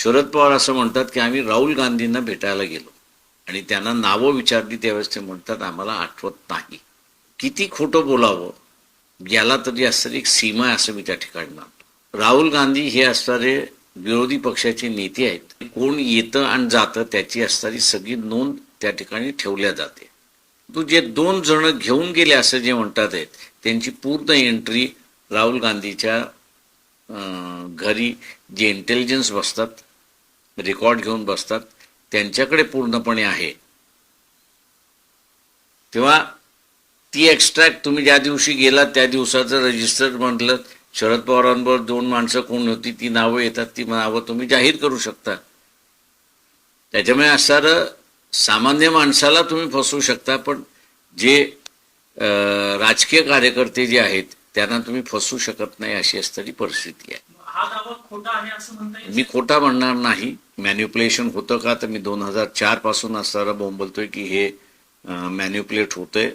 शरद पवार असं म्हणतात की आम्ही राहुल गांधींना भेटायला गेलो. आणि त्यांना नावं विचारली त्यावेळेस ते म्हणतात आम्हाला आठवत नाही. किती खोटं बोलावं याला तरी असणारी एक सीमा आहे असं मी त्या ठिकाणी मानतो. राहुल गांधी हे असणारे विरोधी पक्षाचे नेते आहेत. कोण येतं आणि जातं त्याची असणारी सगळी नोंद त्या ठिकाणी ठेवल्या जाते. तू जे दोन जण घेऊन गेले असं जे म्हणतात आहेत त्यांची पूर्ण एंट्री राहुल गांधीच्या घरी जे इंटेलिजन्स बसतात रेकॉर्ड घेऊन बसतात. त्यांच्याकडे पूर्णपणे आहे. तेव्हा ती एक्स्ट्रॅक्ट तुम्ही ज्या दिवशी गेलात त्या दिवसाचं रजिस्टर म्हटलं शरद पवारांवर दोन माणसं कोण होती ती नावं येतात ती नावं तुम्ही जाहीर करू शकता. त्याच्यामुळे असणारं सामान्य माणसाला तुम्ही फसवू शकता पण जे राजकीय कार्यकर्ते जे आहेत त्यांना तुम्ही फसवू शकत नाही अशी असणारी परिस्थिती आहे. मी खोटा म्हणणार नाही. मॅन्युप्युलेशन होतं का? तर मी दोन हजार चारपासून असणारा बोंबलतोय की हे मॅन्युप्युलेट होतंय.